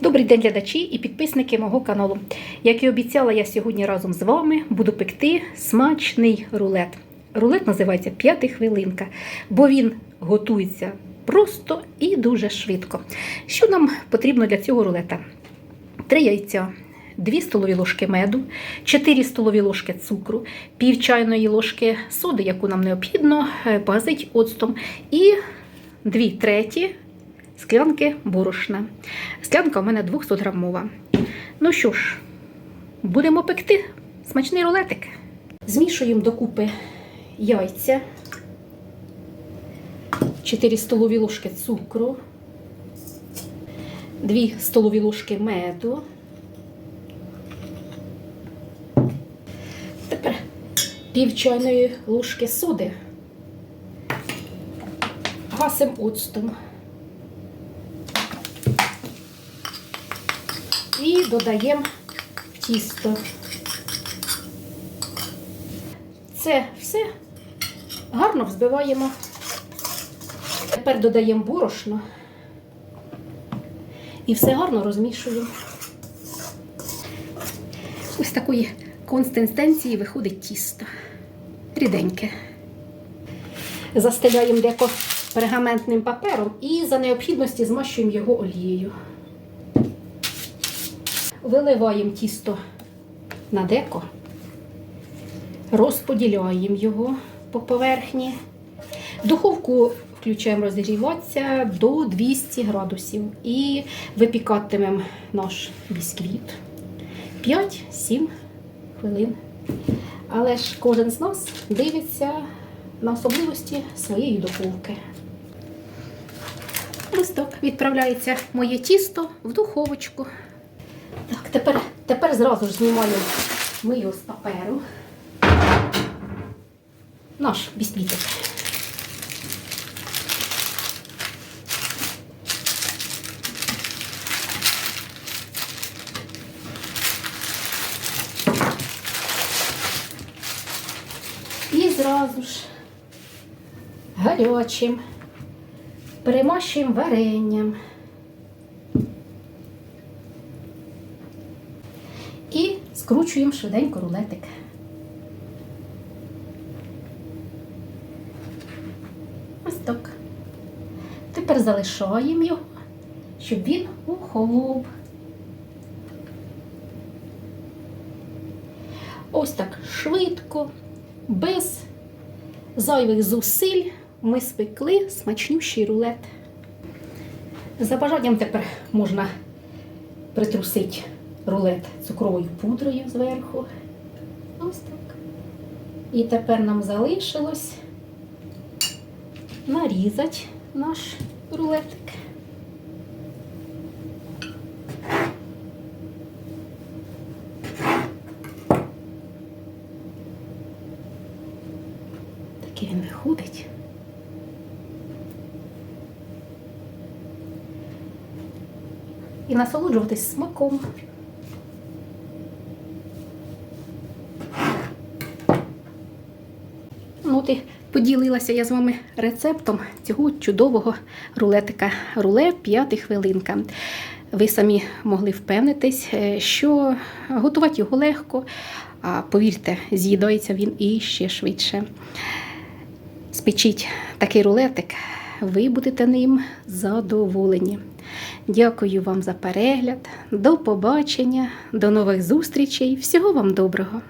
Добрий день, глядачі і підписники мого каналу. Як і обіцяла, я сьогодні разом з вами буду пекти смачний рулет. Рулет називається п'ятихвилинка, бо він готується просто і дуже швидко. Що нам потрібно для цього рулета? Три яйця, 2 столові ложки меду, 4 столові ложки цукру, пів чайної ложки соди, яку нам необхідно, е, погасить оцтом, і 2 треті склянки борошна. Склянка у мене 200 грамова. Ну що ж, будемо пекти смачний рулетик. Змішуємо докупи яйця, 4 столові ложки цукру, 2 столові ложки меду. Тепер пів чайної ложки соди. Гасимо оцтом. І додаємо тісто. Це все гарно взбиваємо. Тепер додаємо борошно і все гарно розмішуємо. Ось такої консистенції виходить тісто. Ріденьке. Застеляємо деко пергаментним папером і за необхідності змащуємо його олією. Виливаємо тісто на деко, розподіляємо його по поверхні. Духовку включаємо розігріватися до 200 градусів і випікатимемо наш бісквіт 5-7 хвилин. Але ж кожен з нас дивиться на особливості своєї духовки. Так відправляється моє тісто в духовочку. Так, тепер, тепер зразу ж знімаємо ми його з паперу. Наш бісквітик. І зразу ж гарячим перемащуємо варенням. І скручуємо швиденько рулетик. Ось так. Тепер залишаємо його, щоб він охолов. Ось так швидко, без зайвих зусиль ми спекли смачнющий рулет. За бажанням тепер можна притрусити рулет цукровою пудрою зверху. Ось так. І тепер нам залишилось нарізати наш рулетик. Такий він виходить. І насолоджуватись смаком. От поділилася я з вами рецептом цього чудового рулетика. Руле п'ятихвилинка. Ви самі могли впевнитись, е, що готувати його легко, а повірте, з'їдається він і ще швидше. Спечіть такий рулетик, ви будете ним задоволені. Дякую вам за перегляд. До побачення, до нових зустрічей. Всього вам доброго!